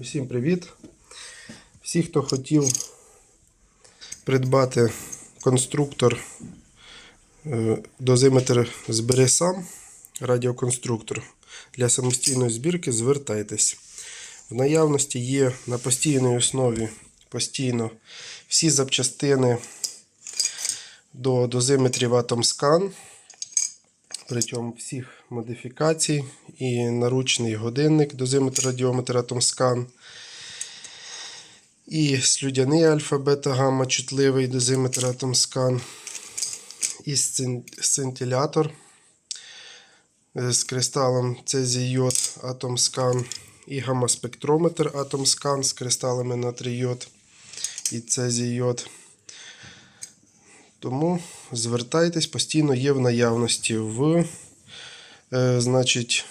Усім привіт! Всі, хто хотів придбати конструктор е, дозиметр збери сам, радіоконструктор для самостійної збірки, звертайтесь. В наявності є на постійній основі постійно всі запчастини до дозиметрів AtomScan, причому всіх модифікацій, і наручний годинник дозиметр радіометр AtomScan, і слюдяний альфа-бета гамма чутливий дозиметр AtomScan, і сцин- сцинтилятор з кристалом цезій-йод AtomScan, і гамма-спектрометр AtomScan з кристалами натрій-йод і цезій-йод. Тому звертайтесь, постійно є в наявності в, е, значить,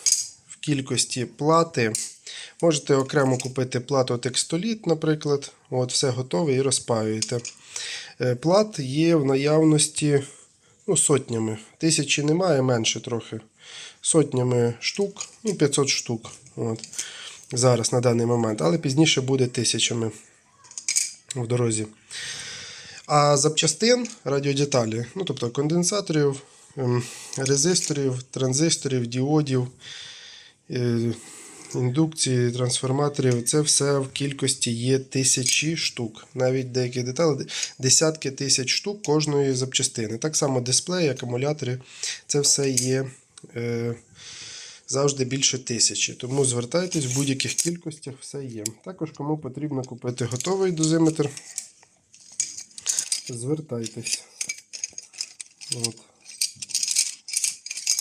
кількості плати. Можете окремо купити плату текстоліт, наприклад. От, все готове і розпаюєте. Е, плат є в наявності ну, сотнями. Тисячі немає, менше трохи. Сотнями штук, ну 500 штук. От. Зараз на даний момент, але пізніше буде тисячами в дорозі. А запчастин радіодеталі, ну тобто конденсаторів, ем, резисторів, транзисторів, діодів, індукції, трансформаторів, це все в кількості є тисячі штук. Навіть деякі деталі, десятки тисяч штук кожної запчастини. Так само дисплеї, акумулятори, це все є е, завжди більше тисячі. Тому звертайтесь в будь-яких кількостях, все є. Також кому потрібно купити готовий дозиметр звертайтесь. От.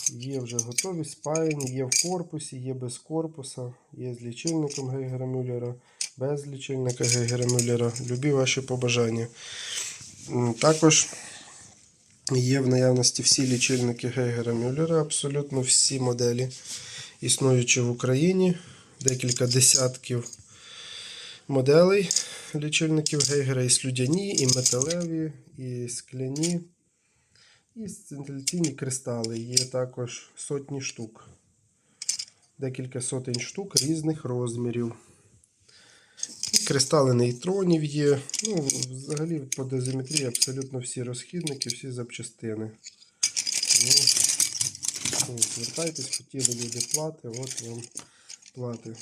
Є вже готові спаяні, є в корпусі, є без корпуса, є з лічильником Гейгера Мюллера, без лічильника Гейгера Мюллера. Любі ваші побажання. Також є в наявності всі лічильники Гейгера Мюллера, абсолютно всі моделі, існуючі в Україні, декілька десятків моделей лічильників Гейгера і слюдяні, і металеві, і скляні. І сцинтиляційні кристали. Є також сотні штук. Декілька сотень штук різних розмірів. І кристали нейтронів є. Ну, взагалі по дозиметрії абсолютно всі розхідники, всі запчастини. Ну, звертайтесь, хотіли люди плати, от вам плати.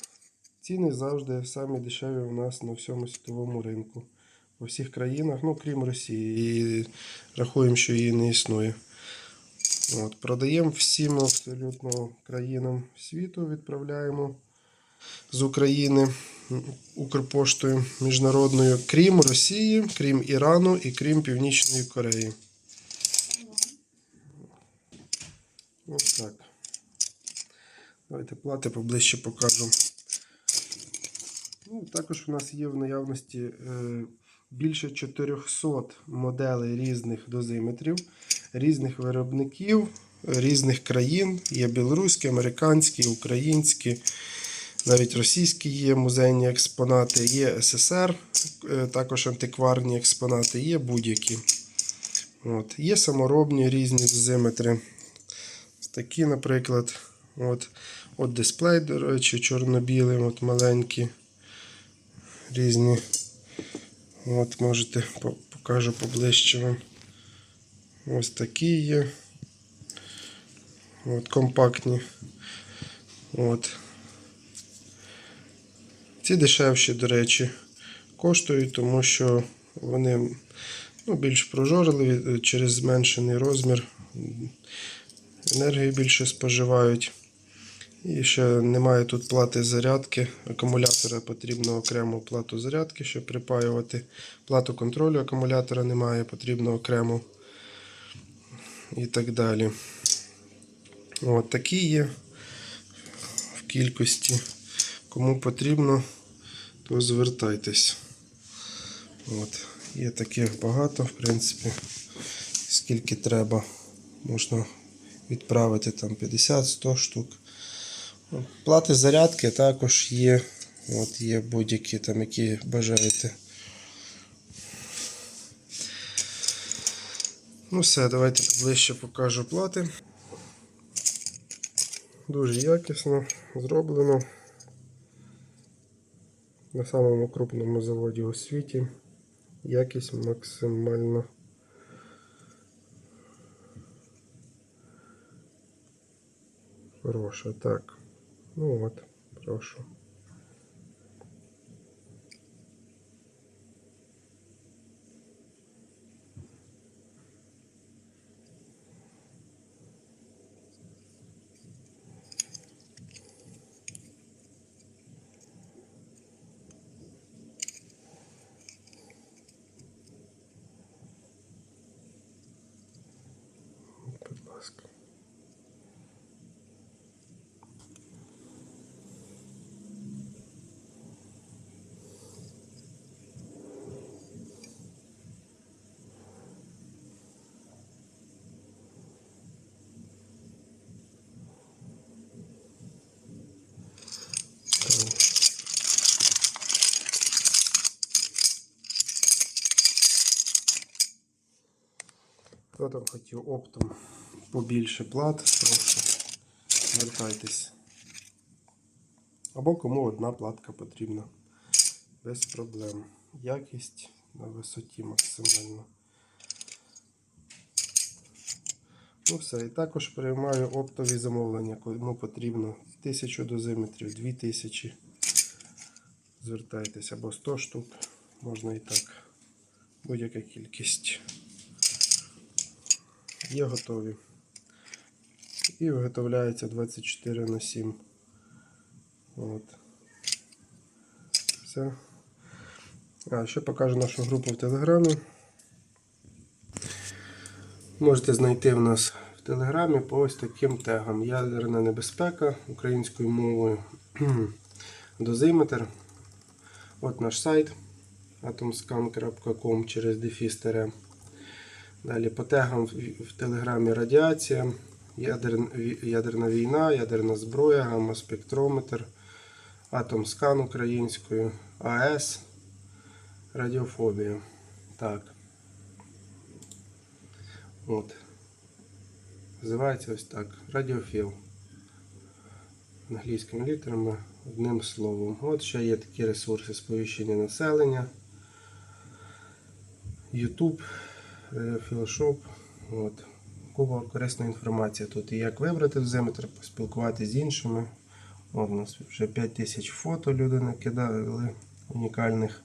Ціни завжди самі дешеві у нас на всьому світовому ринку. У всіх країнах, ну крім Росії. І рахуємо, що її не існує. От, продаємо всім абсолютно країнам світу, відправляємо з України Укрпоштою міжнародною, крім Росії, крім Ірану і крім Північної Кореї. Ось так. Давайте плати поближче покажу. Ну, також у нас є в наявності е, більше 400 моделей різних дозиметрів, різних виробників, різних країн. Є білоруські, американські, українські, навіть російські є музейні експонати, є СССР, е, також антикварні експонати, є будь-які. От. Є саморобні різні дозиметри. Такі, наприклад, от, от дисплей, до речі, чорно-білий, от маленький різні. От можете покажу поближче вам. Ось такі є. От компактні. От. Ці дешевші, до речі, коштують, тому що вони ну, більш прожорливі е, через зменшений розмір. Енергії більше споживають. І ще немає тут плати зарядки. Акумулятора потрібно окрему плату зарядки, щоб припаювати. Плату контролю акумулятора немає, потрібно окремо. І так далі. От такі є в кількості. Кому потрібно, то звертайтесь. От. Є таких багато, в принципі, скільки треба. Можна відправити там 50-100 штук. Плати зарядки також є. От є будь-які там, які бажаєте. Ну все, давайте ближче покажу плати. Дуже якісно зроблено. на самому крупному заводі у світі. Якість максимально хороша. Так. Ну от, прошу. Будь. Хто хотів оптом побільше плат, прошу, звертайтесь. Або кому одна платка потрібна. Без проблем. Якість на висоті максимально. Ну все, і також приймаю оптові замовлення, кому потрібно 1000 дозиметрів, 2000. Звертайтесь або 100 штук, можна і так. Будь-яка кількість. Є готові. І виготовляється 24 на 7. От. Все. А, ще покажу нашу групу в Телеграмі. Можете знайти в нас в Телеграмі по ось таким тегам. Ядерна небезпека українською мовою. Дозиметр. От наш сайт atomscan.com через дефіс тире. Далі по тегам в Телеграмі радіація, ядерна війна, ядерна зброя, гамма-спектрометр, атомскан українською, АЕС, радіофобія. Так. От. Називається ось так. Радіофіл. Англійськими літерами, одним словом. От ще є такі ресурси сповіщення населення. YouTube, е, Філошоп. От. Купа корисна інформація тут. І як вибрати дозиметр, поспілкуватися з іншими. От у нас вже 5000 фото люди накидали унікальних,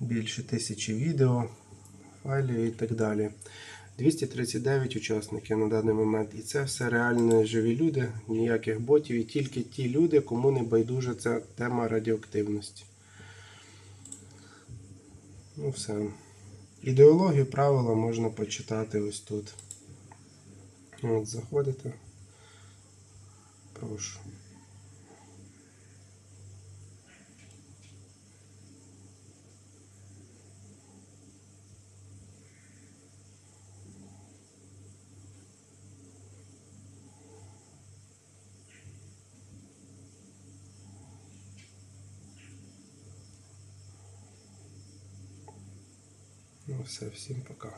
більше тисячі відео, файлів і так далі. 239 учасників на даний момент. І це все реально живі люди, ніяких ботів, і тільки ті люди, кому не байдужа ця тема радіоактивності. Ну все. Ідеологію правила можна почитати ось тут. От, заходите. Прошу. Все, всім пока.